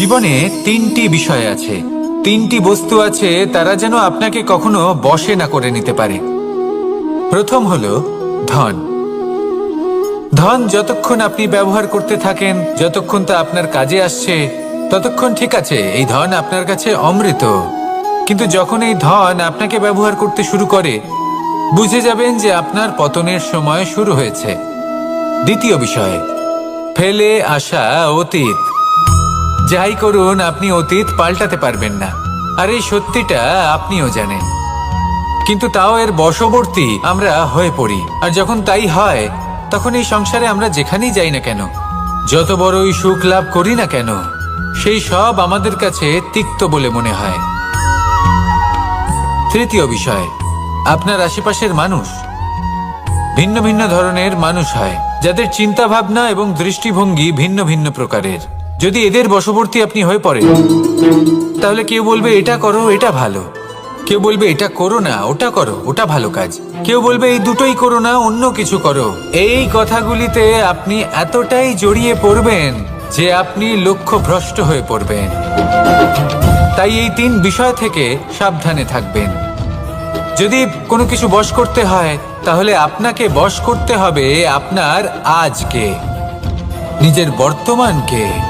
জীবনে তিনটি বিষয় আছে। তিনটি বস্তু আছে তারা যেন আপনাকে কখনো বশে না করে নিতে পারে। প্রথম হলো ধন। ধন যতক্ষণ আপনি ব্যবহার করতে থাকেন, যতক্ষণ তা আপনার কাজে আসছে, ততক্ষণ ঠিক আছে, এই ধন আপনার কাছে অমৃত। কিন্তু যখন এই ধন আপনাকে ব্যবহার করতে শুরু করে, বুঝে যাবেন যে আপনার পতনের সময় শুরু হয়েছে। দ্বিতীয় বিষয়, ফেলে আসা অতীত। যাই করুন, আপনি অতীত পাল্টাতে পারবেন না। আর এই সত্যিটা আপনিও জানেন। কিন্তু তাও এর বশবর্তী আমরা হয়ে পড়ি। আর যখন তাই হয়, তখন এই সংসারে আমরা যেখানেই যাই না কেন, যত বড়ই সুখ লাভ করি না কেন, সেই সব আমাদের কাছে তিক্ত বলে মনে হয়। তৃতীয় বিষয়, আপনার আশেপাশের মানুষ। ভিন্ন ভিন্ন ধরনের মানুষ হয়, যাদের চিন্তা ভাবনা এবং দৃষ্টিভঙ্গি ভিন্ন ভিন্ন প্রকারের। যদি এদের বশবর্তী আপনি হয়ে পড়েন, তাহলে কেউ বলবে, এটা করো, এটা ভালো। কেউ বলবে, এটা করো না, ওটা করো, ওটা ভালো কাজ। কেউ বলবে, এই দুটোই করো না, অন্য কিছু করো। এই কথাগুলিতে আপনি এতটাই জড়িয়ে পড়বেন যে আপনি লক্ষ্য ভ্রষ্ট হয়ে পড়বেন। তাই এই তিন বিষয় থেকে সাবধানে থাকবেন। যদি কোনো কিছু বশ করতে হয়, তাহলে আপনাকে বশ করতে হবে আপনার আজকে, নিজের বর্তমানকে।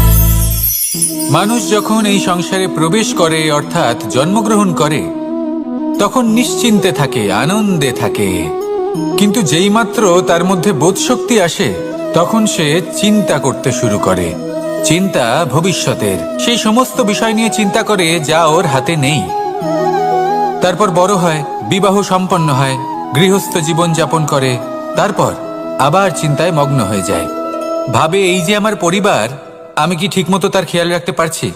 মানুষ যখন এই সংসারে প্রবেশ করে, অর্থাৎ জন্মগ্রহণ করে, তখন নিশ্চিন্তে থাকে, আনন্দে থাকে। কিন্তু যেইমাত্র তার মধ্যে বোধশক্তি আসে, তখন সে চিন্তা করতে শুরু করে। চিন্তা ভবিষ্যতের। সেই সমস্ত বিষয় নিয়ে চিন্তা করে যা ওর হাতে নেই। তারপর বড় হয়, বিবাহ সম্পন্ন হয়, গৃহস্থ জীবন যাপন করে, তারপর আবার চিন্তায় মগ্ন হয়ে যায়। ভাবে এই যে আমার পরিবার আমি কি ঠিকমতো তার খেয়াল রাখতে পারছি?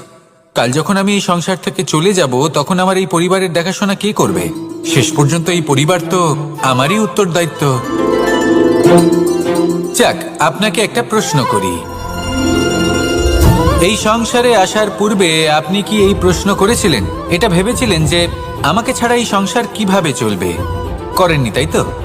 কাল যখন আমি এই সংসার থেকে চলে যাব, তখন আমার এই পরিবারের দেখাশোনা কে করবে? শেষ পর্যন্ত এই পরিবার তো আমারই উত্তর দায়িত্ব যাক, আপনাকে একটা প্রশ্ন করি। এই সংসারে আসার পূর্বে আপনি কি এই প্রশ্ন করেছিলেন? এটা ভেবেছিলেন যে আমাকে ছাড়া এই সংসার কীভাবে চলবে? করেননি, তাই তো?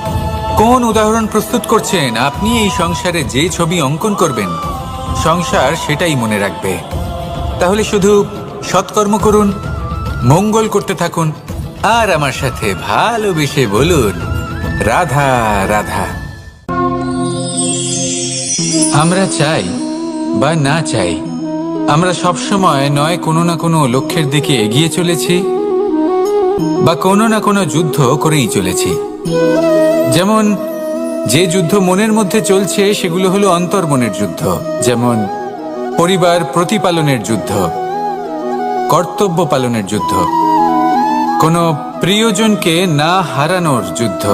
কোন উদাহরণ প্রস্তুত করছেন? আপনি এই সংসারে যে ছবি অঙ্কন করবেন, সংসার সেটাই মনে রাখবে। তাহলে শুধু সৎকর্ম করুন, মঙ্গল করতে থাকুন, আর আমার সাথে ভালোবেসে বলুন, রাধা রাধা। আমরা চাই বা না চাই, আমরা সব সময় নয় কোনো না কোনো লক্ষ্যের দিকে এগিয়ে চলেছি, বা কোনো না কোনো যুদ্ধ করেই চলেছি। যেমন, যে যুদ্ধ মনের মধ্যে চলছে, সেগুলো হলো অন্তর্মনের যুদ্ধ। যেমন, পরিবার প্রতিপালনের যুদ্ধ, কর্তব্য পালনের যুদ্ধ। কোনো প্রিয়জনকে না হারানোর যুদ্ধ।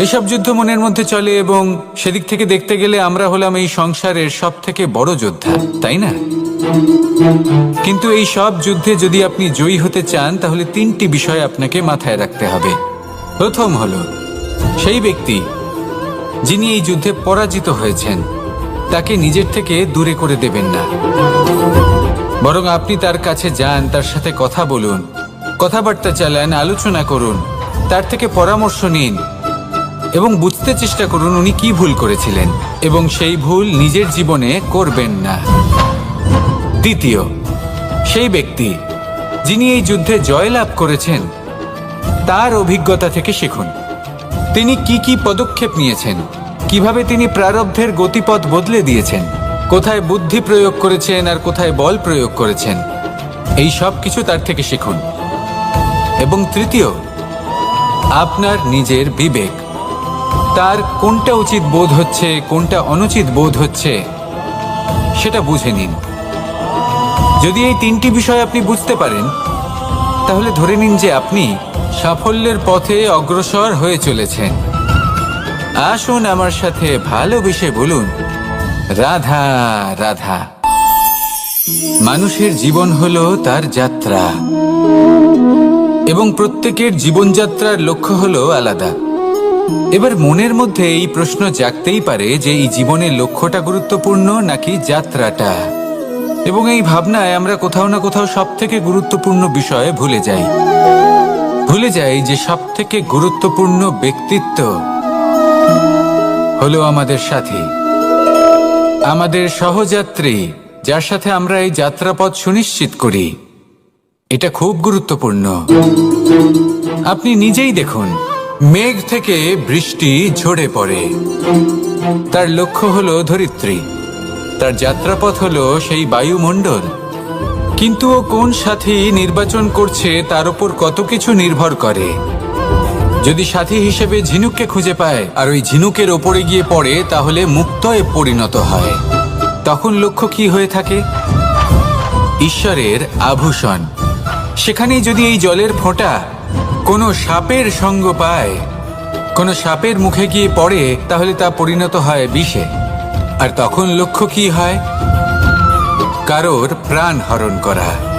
এসব যুদ্ধ মনের মধ্যে চলে এবং সেদিক থেকে দেখতে গেলে আমরা হলাম এই সংসারের সব থেকে বড় যোদ্ধা, তাই না? কিন্তু এই সব যুদ্ধে যদি আপনি জয়ী হতে চান, তাহলে তিনটি বিষয় আপনাকে মাথায় রাখতে হবে। প্রথম হলো সেই ব্যক্তি যিনি এই যুদ্ধে পরাজিত হয়েছেন, তাকে নিজের থেকে দূরে করে দেবেন না। বরং আপনি তার কাছে যান, তার সাথে কথা বলুন, কথাবার্তা চালান, আলোচনা করুন, তার থেকে পরামর্শ নিন এবং বুঝতে চেষ্টা করুন উনি কি ভুল করেছিলেন এবং সেই ভুল নিজের জীবনে করবেন না। দ্বিতীয়, সেই ব্যক্তি যিনি এই যুদ্ধে জয়লাভ করেছেন, তার অভিজ্ঞতা থেকে শিখুন। তিনি কি কি পদক্ষেপ নিয়েছেন? কীভাবে তিনি প্রারব্ধের গতিপথ বদলে দিয়েছেন? কোথায় বুদ্ধি প্রয়োগ করেছেন আর কোথায় বল প্রয়োগ করেছেন? এই সব কিছু তার থেকে শিখুন। এবং তৃতীয়, আপনার নিজের বিবেক। তার কোনটা উচিত বোধ হচ্ছে, কোনটা অনুচিত বোধ হচ্ছে, সেটা বুঝে নিন। যদি এই তিনটি বিষয় আপনি বুঝতে পারেন, তাহলে ধরে নিন যে আপনি সাফল্যের পথে অগ্রসর হয়ে চলেছেন। আসুন আমার সাথে ভালোবেসে বলুন, রাধা রাধা। মানুষের জীবন হলো তার যাত্রা। এবং প্রত্যেকের জীবনযাত্রার লক্ষ্য হলো আলাদা। এবার মনের মধ্যে এই প্রশ্ন জাগতেই পারে যে এই জীবনের লক্ষ্যটা গুরুত্বপূর্ণ নাকি যাত্রাটা? এবং এই ভাবনায় আমরা কোথাও না কোথাও সব থেকে গুরুত্বপূর্ণ বিষয়ে ভুলে যাই। ভুলে যাই যে সব থেকে গুরুত্বপূর্ণ ব্যক্তিত্ব হলো আমাদের সাথী। আমাদের সহযাত্রী, যার সাথে আমরা এই যাত্রাপথ সুনিশ্চিত করি। এটা খুব গুরুত্বপূর্ণ। আপনি নিজেই দেখুন, মেঘ থেকে বৃষ্টি ঝরে পড়ে। তার লক্ষ্য হলো ধরিত্রী। তার যাত্রাপথ হলো সেই বায়ুমণ্ডল। কিন্তু ও কোন সাথী নির্বাচন করছে তার উপর কত কিছু নির্ভর করে। যদি সাথী হিসেবে ঝিনুককে খুঁজে পায় আর ওই ঝিনুকের ওপরে গিয়ে পড়ে, তাহলে মুক্তয়ে পরিণত হয়। তখন লক্ষ্য কি হয়ে থাকে? ঈশ্বরের আভূষণ। সেখানেই যদি এই জলের ফোঁটা কোনো সাপের সঙ্গ পায়, কোনো সাপের মুখে গিয়ে পড়ে, তাহলে তা পরিণত হয় বিষে। আর তখন লক্ষ্য কি হয়? কারোর প্রাণ হরণ করা।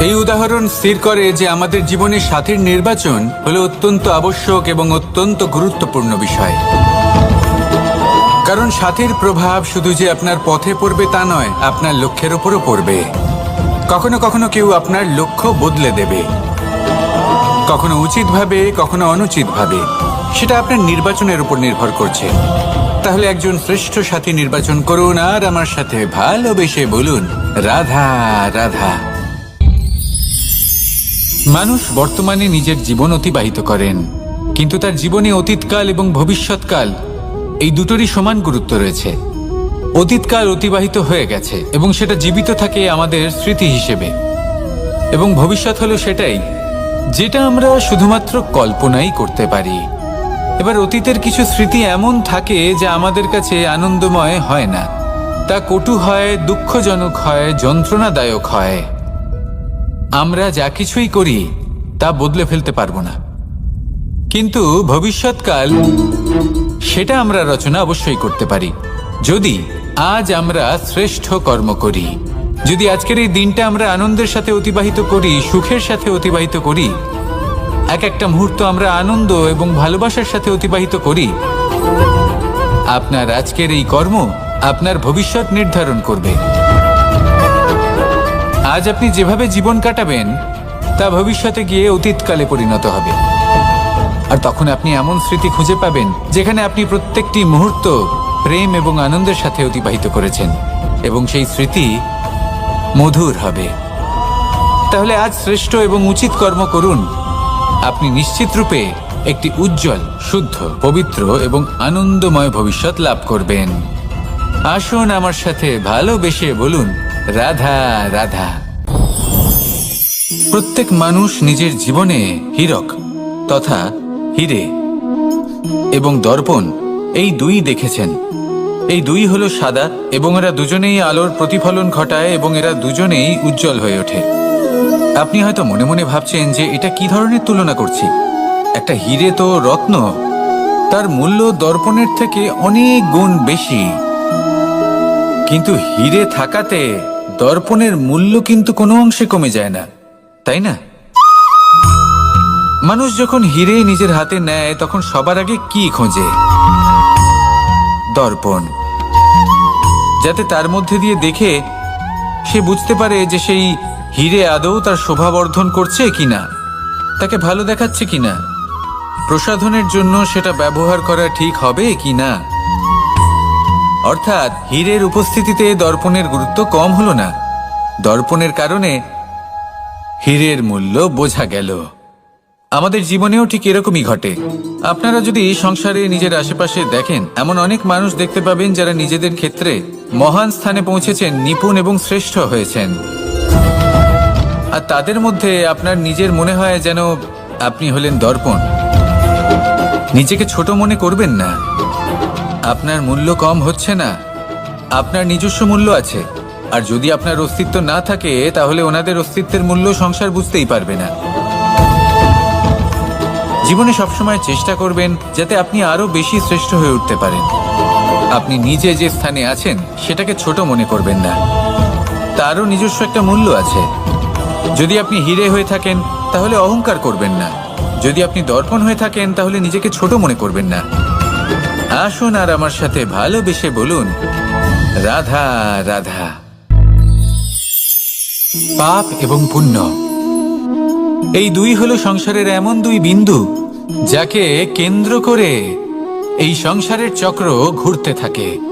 এই উদাহরণ স্থির করে যে আমাদের জীবনে সাথীর নির্বাচন হলো অত্যন্ত আবশ্যক এবং অত্যন্ত গুরুত্বপূর্ণ বিষয়। কারণ সাথীর প্রভাব শুধু যে আপনার পথে পড়বে তা নয়, আপনার লক্ষ্যের উপরও পড়বে। কখনো কখনো কেউ আপনার লক্ষ্য বদলে দেবে। কখনো উচিতভাবে, কখনো অনুচিতভাবে। সেটা আপনার নির্বাচনের উপর নির্ভর করছে। তাহলে একজন শ্রেষ্ঠ সাথী নির্বাচন করুন আর আমার সাথে ভালোবেসে বলুন, রাধা রাধা। মানুষ বর্তমানে নিজের জীবন অতিবাহিত করেন, কিন্তু তার জীবনে অতীতকাল এবং ভবিষ্যৎকাল এই দুটোরই সমান গুরুত্ব রয়েছে। অতীতকাল অতিবাহিত হয়ে গেছে এবং সেটা জীবিত থাকে আমাদের স্মৃতি হিসেবে। এবং ভবিষ্যৎ হলো সেটাই, যেটা আমরা শুধুমাত্র কল্পনাই করতে পারি। এবার অতীতের কিছু স্মৃতি এমন থাকে যা আমাদের কাছে আনন্দময় হয় না। তা কটু হয়, দুঃখজনক হয়, যন্ত্রণাদায়ক হয়। আমরা যা কিছুই করি, তা বদলে ফেলতে পারব না। কিন্তু ভবিষ্যৎকাল, সেটা আমরা রচনা অবশ্যই করতে পারি। যদি আজ আমরা শ্রেষ্ঠ কর্ম করি, যদি আজকের এই দিনটা আমরা আনন্দের সাথে অতিবাহিত করি, সুখের সাথে অতিবাহিত করি এক একটা মুহূর্ত আমরা আনন্দ এবং ভালোবাসার সাথে অতিবাহিত করি। আপনার আজকের এই কর্ম আপনার ভবিষ্যৎ নির্ধারণ করবে। আজ আপনি যেভাবে জীবন কাটাবেন, তা ভবিষ্যতে গিয়ে অতীতকালে পরিণত হবে। আর তখন আপনি এমন স্মৃতি খুঁজে পাবেন, যেখানে আপনি প্রত্যেকটি মুহূর্ত প্রেম এবং আনন্দের সাথে অতিবাহিত করেছেন এবং সেই স্মৃতি মধুর হবে। তাহলে আজ শ্রেষ্ঠ এবং উচিত কর্ম করুন। আপনি নিশ্চিত রূপে একটি উজ্জ্বল, শুদ্ধ, পবিত্র এবং আনন্দময় ভবিষ্যৎ লাভ করবেন। আসুন আমার সাথে ভালোবেসে বলুন, রাধা রাধা। প্রত্যেক মানুষ নিজের জীবনে হীরক তথা হিরে এবং দর্পণ এই দুই দেখেছেন। এই দুই হলো সাদা এবং এরা দুজনেই আলোর প্রতিফলন ঘটায় এবং এরা দুজনেই উজ্জ্বল হয়ে ওঠে। আপনি হয়তো মনে মনে ভাবছেন যে এটা কি ধরনের তুলনা করছি। একটা হিরে তো রত্ন, তার মূল্য দর্পণের থেকে অনেক গুণ বেশি। কিন্তু হিরে থাকাতে দর্পণের মূল্য কিন্তু কোনো অংশে কমে যায় না, তাই না? মানুষ যখন হিরে নিজের হাতে নেয়, তখন সবার আগে কি খোঁজে? দর্পণ। যাতে তার মধ্যে দিয়ে দেখে সে বুঝতে পারে যে সেই হিরে আদৌ তার শোভাবর্ধন করছে কিনা? তাকে ভালো দেখাচ্ছে কিনা? প্রসাধনের জন্য সেটা ব্যবহার করা ঠিক হবে কিনা? অর্থাৎ, হীরের উপস্থিতিতে দর্পণের গুরুত্ব কম হলো না। দর্পণের কারণে হীরের মূল্য বোঝা গেল। আমাদের জীবনেও ঠিক এরকমই ঘটে। আপনারা যদি সংসারে নিজের আশেপাশে দেখেন, এমন অনেক মানুষ দেখতে পাবেন যারা নিজেদের ক্ষেত্রে মহান স্থানে পৌঁছেছেন, নিপুণ এবং শ্রেষ্ঠ হয়েছেন। আর তাদের মধ্যে আপনার নিজের মনে হয় যেন আপনি হলেন দর্পণ। নিজেকে ছোট মনে করবেন না। আপনার মূল্য কম হচ্ছে না। আপনার নিজস্ব মূল্য আছে। আর যদি আপনার অস্তিত্ব না থাকে, তাহলে ওনাদের অস্তিত্বের মূল্য সংসার বুঝতেই পারবে না। জীবনে সবসময় চেষ্টা করবেন যাতে আপনি আরও বেশি শ্রেষ্ঠ হয়ে উঠতে পারেন। আপনি নিজে যে স্থানে আছেন, সেটাকে ছোট মনে করবেন না। তারও নিজস্ব একটা মূল্য আছে। যদি আপনি হিরে হয়ে থাকেন, তাহলে অহংকার করবেন না। যদি আপনি দর্পণ হয়ে থাকেন, তাহলে নিজেকে ছোট মনে করবেন না। আসুন আর আমার সাথে ভালোবেসে বলুন, রাধা রাধা। পাপ এবং পুণ্য। এই দুই হলো সংসারের এমন দুই বিন্দু, যাকে কেন্দ্র করে এই সংসারের চক্র ঘুরতে থাকে।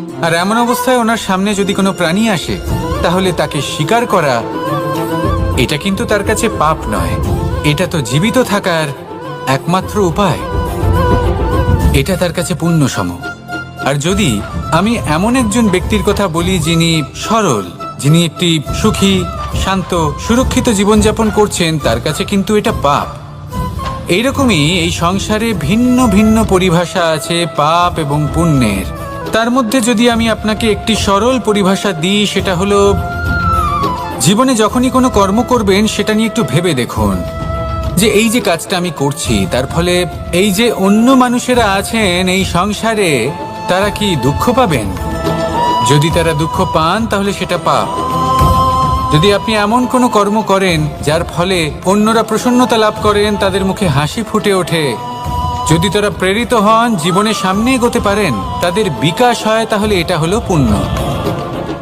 আর এমন অবস্থায় ওনার সামনে যদি কোনো প্রাণী আসে, তাহলে তাকে শিকার করা, এটা কিন্তু তার কাছে পাপ নয়। এটা তো জীবিত থাকার একমাত্র উপায়। এটা তার কাছে পুণ্য সম আর যদি আমি এমন একজন ব্যক্তির কথা বলি যিনি সরল, যিনি একটি সুখী, শান্ত, সুরক্ষিত জীবনযাপন করছেন, তার কাছে কিন্তু এটা পাপ। এইরকমই এই সংসারে ভিন্ন ভিন্ন পরিভাষা আছে পাপ এবং পুণ্যের। তার মধ্যে যদি আমি আপনাকে একটি সরল পরিভাষা দিই, সেটা হলো, জীবনে যখনই কোনো কর্ম করবেন, সেটা নিয়ে একটু ভেবে দেখুন যে এই যে কাজটা আমি করছি, তার ফলে এই যে অন্য মানুষেরা আছেন, এই সংসারে তারা কি দুঃখ পাবেন? যদি তারা দুঃখ পান, তাহলে সেটা পাপ। যদি আপনি এমন কোনো কর্ম করেন, যার ফলে অন্যরা প্রসন্নতা লাভ করেন, তাদের মুখে হাসি ফুটে ওঠে যদি তারা প্রেরিত হন, জীবনে সামনে এগোতে পারেন, তাদের বিকাশ হয়, তাহলে এটা হলো পুণ্য।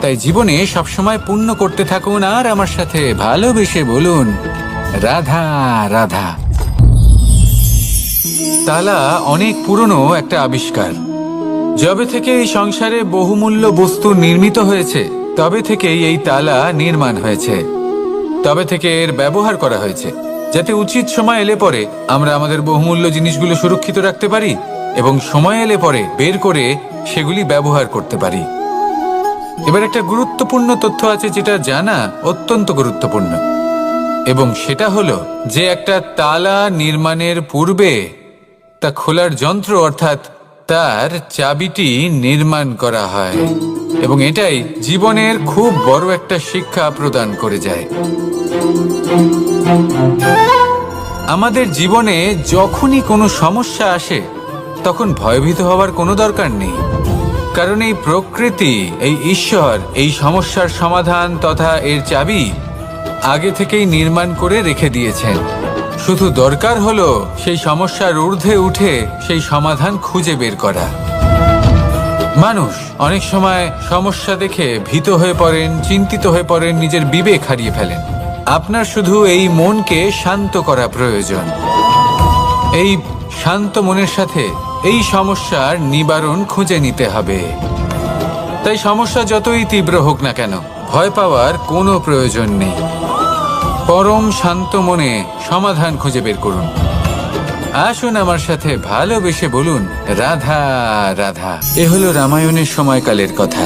তাই জীবনে সবসময় পুণ্য করতে থাকুন আর আমার সাথে ভালোবেসে বলুন, রাধা রাধা। তালা অনেক পুরনো একটা আবিষ্কার। যবে থেকে এই সংসারে বহুমূল্য বস্তু নির্মিত হয়েছে, তবে থেকেই এই তালা নির্মাণ হয়েছে। তবে থেকে এর ব্যবহার করা হয়েছে। যাতে উচিত সময় এলে পরে আমরা আমাদের বহুমূল্য জিনিসগুলো সুরক্ষিত রাখতে পারি এবং সময় এলে পরে বের করে সেগুলি ব্যবহার করতে পারি। এবার একটা গুরুত্বপূর্ণ তথ্য আছে যেটা জানা অত্যন্ত গুরুত্বপূর্ণ। এবং সেটা হলো যে একটা তালা নির্মাণের পূর্বে তা খোলার যন্ত্র অর্থাৎ তার চাবিটি নির্মাণ করা হয় এবং এটাই জীবনের খুব বড় একটা শিক্ষা প্রদান করে যায়। আমাদের জীবনে যখনই কোনো সমস্যা আসে, তখন ভয়ভীত হওয়ার কোনো দরকার নেই। কারণ এই প্রকৃতি, এই ঈশ্বর, এই সমস্যার সমাধান তথা এর চাবি আগে থেকেই নির্মাণ করে রেখে দিয়েছেন। শুধু দরকার হলো সেই সমস্যার ঊর্ধ্বে উঠে সেই সমাধান খুঁজে বের করা। মানুষ অনেক সময় সমস্যা দেখে ভীত হয়ে পড়েন, চিন্তিত হয়ে পড়েন, নিজের বিবেক হারিয়ে ফেলেন। আপনার শুধু এই মনকে শান্ত করা প্রয়োজন। এই শান্ত মনের সাথে এই সমস্যার নিবারণ খুঁজে নিতে হবে। তাই সমস্যা যতই তীব্র হোক না কেন, ভয় পাওয়ার কোনো প্রয়োজন নেই। পরম শান্ত মনে সমাধান খুঁজে বের করুন। আসুন আমার সাথে ভালোবেসে বলুন, রাধা রাধা। এ হলো রামায়ণের সময়কালের কথা।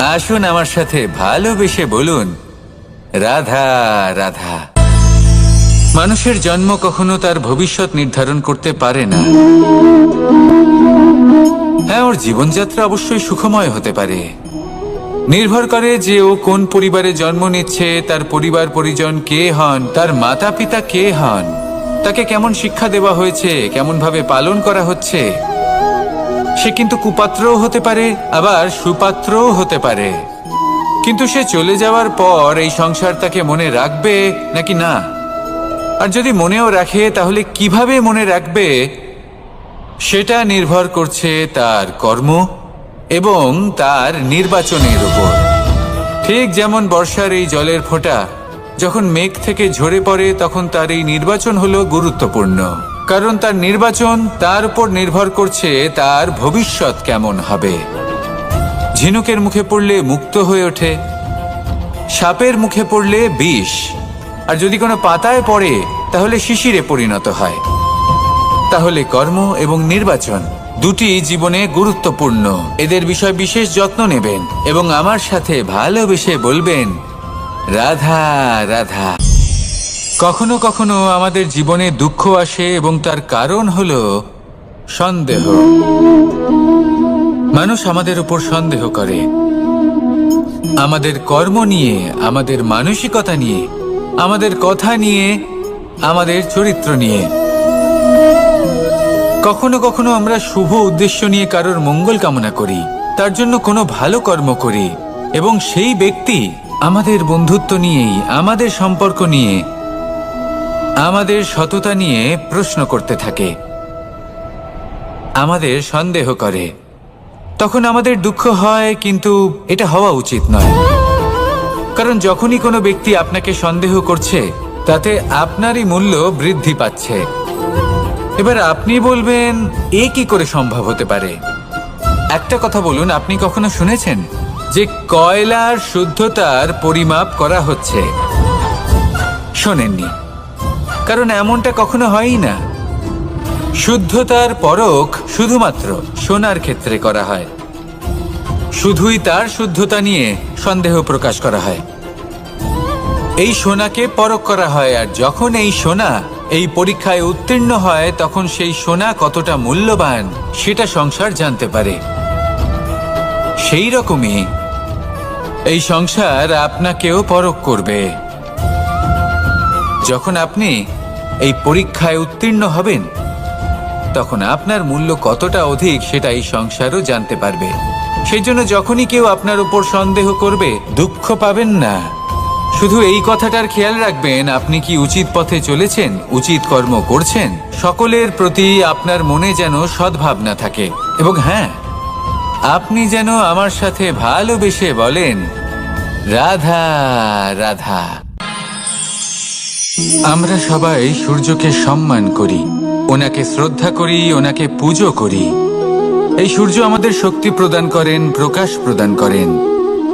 আসুন আমার সাথে ভালোবেসে বলুন, রাধা রাধা। মানুষের জন্ম কখনো তার ভবিষ্যৎ নির্ধারণ করতে পারে না। হ্যাঁ ওর জীবনযাত্রা অবশ্যই সুখময় হতে পারে। নির্ভর করে যে ও কোন পরিবারে জন্ম নিচ্ছে, তার পরিবার পরিজন কে হন, তার মাতা পিতা কে হন, তাকে কেমন শিক্ষা দেওয়া হয়েছে কেমন ভাবে পালন করা হচ্ছে সে কিন্তু কুপাত্রও হতে পারে, আবার সুপাত্রও হতে পারে। কিন্তু সে চলে যাওয়ার পর এই সংসার তাকে মনে রাখবে নাকি না? আর যদি মনেও রাখে, তাহলে কীভাবে মনে রাখবে? সেটা নির্ভর করছে তার কর্ম এবং তার নির্বাচনের উপর। ঠিক যেমন বর্ষার এই জলের ফোঁটা, যখন মেঘ থেকে ঝরে পড়ে, তখন তার এই নির্বাচন হলো গুরুত্বপূর্ণ। কারণ তার নির্বাচন তার উপর নির্ভর করছে তার ভবিষ্যৎ কেমন হবে। ঝিনুকের মুখে পড়লে মুক্ত হয়ে ওঠে, সাপের মুখে পড়লে বিষ, আর যদি কোনো পাতায় পড়ে, তাহলে শিশিরে পরিণত হয়। তাহলে কর্ম এবং নির্বাচন দুটি জীবনে গুরুত্বপূর্ণ। এদের বিষয় বিশেষ যত্ন নেবেন এবং আমার সাথে ভালোবেসে বলবেন, রাধা রাধা। কখনো কখনো আমাদের জীবনে দুঃখ আসে এবং তার কারণ হল সন্দেহ। মানুষ আমাদের উপর সন্দেহ করে। আমাদের কর্ম নিয়ে, আমাদের মানসিকতা নিয়ে, আমাদের কথা নিয়ে, আমাদের চরিত্র নিয়ে। কখনো কখনো আমরা শুভ উদ্দেশ্য নিয়ে কারোর মঙ্গল কামনা করি, তার জন্য কোনো ভালো কর্ম করি এবং সেই ব্যক্তি আমাদের বন্ধুত্ব নিয়েই, আমাদের সম্পর্ক নিয়ে আমাদের সততা নিয়ে প্রশ্ন করতে থাকে। আমাদের সন্দেহ করে। তখন আমাদের দুঃখ হয়, কিন্তু এটা হওয়া উচিত নয়। কারণ যখনই কোনো ব্যক্তি আপনাকে সন্দেহ করছে, তাতে আপনারই মূল্য বৃদ্ধি পাচ্ছে। এবার আপনি বলবেন, এ কি করে সম্ভব হতে পারে? একটা কথা বলুন, আপনি কখনো শুনেছেন যে কয়লার শুদ্ধতার পরিমাপ করা হচ্ছে? শোনেননি। কারণ এমনটা কখনো হয়ই না। শুদ্ধতার পরখ শুধুমাত্র সোনার ক্ষেত্রে করা হয়। শুধুই তার শুদ্ধতা নিয়ে সন্দেহ প্রকাশ করা হয়। এই সোনাকে পরখ করা হয়, আর যখন এই সোনা এই পরীক্ষায় উত্তীর্ণ হয়, তখন সেই সোনা কতটা মূল্যবান সেটা সংসার জানতে পারে। সেই রকমই এই সংসার আপনাকেও পরখ করবে। যখন আপনি এই পরীক্ষায় উত্তীর্ণ হবেন, তখন আপনার মূল্য কতটা অধিক সেটা এই সংসারও জানতে পারবে। সেই জন্য যখনই কেউ আপনার উপর সন্দেহ করবে, দুঃখ পাবেন না। শুধু এই কথাটার খেয়াল রাখবেন, আপনি কি উচিত পথে চলেছেন, উচিত কর্ম করছেন? সকলের প্রতি আপনার মনে যেন সদ্ভাবনা থাকে। এবং হ্যাঁ আপনি যেন আমার সাথে ভালোবেসে বলেন, রাধা রাধা। আমরা সবাই সূর্যকে সম্মান করি, ওনাকে শ্রদ্ধা করি, ওনাকে পুজো করি। এই সূর্য আমাদের শক্তি প্রদান করেন, প্রকাশ প্রদান করেন।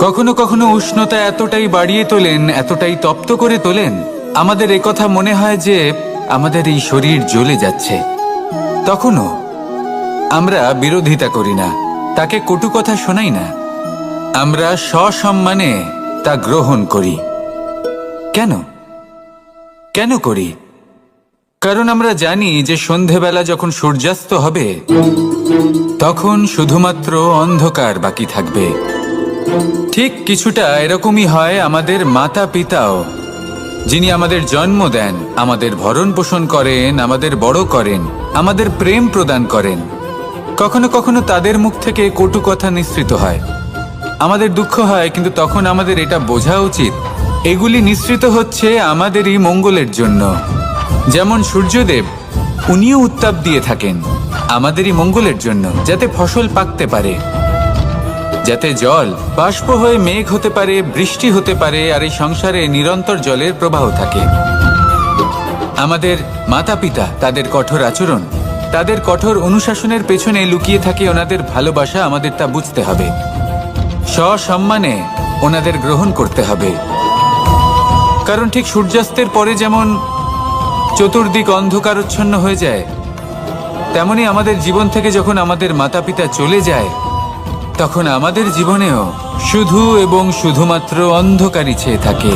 কখনো কখনো উষ্ণতা এতটাই বাড়িয়ে তোলেন, এতটাই তপ্ত করে তোলেন। আমাদের কথা মনে হয় যে, আমাদের এই শরীর জ্বলে যাচ্ছে। তখনও আমরা বিরোধিতা করি না, তাকে কটু কথা শোনাই না। আমরা সসম্মানে তা গ্রহণ করি। কেন? কেন করি? কারণ আমরা জানি যে সন্ধেবেলা যখন সূর্যাস্ত হবে, তখন শুধুমাত্র অন্ধকার বাকি থাকবে। ঠিক কিছুটা এরকমই হয় আমাদের মাতা পিতাও যিনি আমাদের জন্ম দেন, আমাদের ভরণ পোষণ করেন, আমাদের বড় করেন, আমাদের প্রেম প্রদান করেন। কখনো কখনো তাদের মুখ থেকে কটু কথা নিঃসৃত হয়। আমাদের দুঃখ হয়, কিন্তু তখন আমাদের এটা বোঝা উচিত এগুলি নিঃসৃত হচ্ছে আমাদেরই মঙ্গলের জন্য। যেমন সূর্যদেব, উনিও উত্তাপ দিয়ে থাকেন আমাদেরই মঙ্গলের জন্য, যাতে ফসল পাকতে পারে। যাতে জল, বাষ্প হয়ে মেঘ হতে পারে, বৃষ্টি হতে পারে, আর এই সংসারে নিরন্তর জলের প্রবাহ থাকে। আমাদের মাতা পিতা তাদের কঠোর আচরণ, তাদের কঠোর অনুশাসনের পেছনে লুকিয়ে থাকে ওনাদের ভালোবাসা আমাদের তা বুঝতে হবে। সসম্মানে ওনাদের গ্রহণ করতে হবে। কারণ ঠিক সূর্যাস্তের পরে যেমন চতুর্দিক অন্ধকারচ্ছন্ন হয়ে যায়, তেমনি আমাদের জীবন থেকে যখন আমাদের মাতা পিতা চলে যায়, তখন আমাদের জীবনেও শুধু এবং শুধুমাত্র অন্ধকারই ছেয়ে থাকে।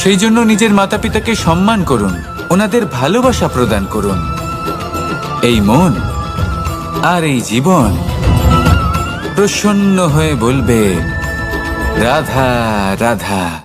সেই জন্য নিজের মাতা পিতাকে সম্মান করুন, ওনাদের ভালোবাসা প্রদান করুন। এই মন আর এই জীবন প্রসন্ন হয়ে বলবে রাধা রাধা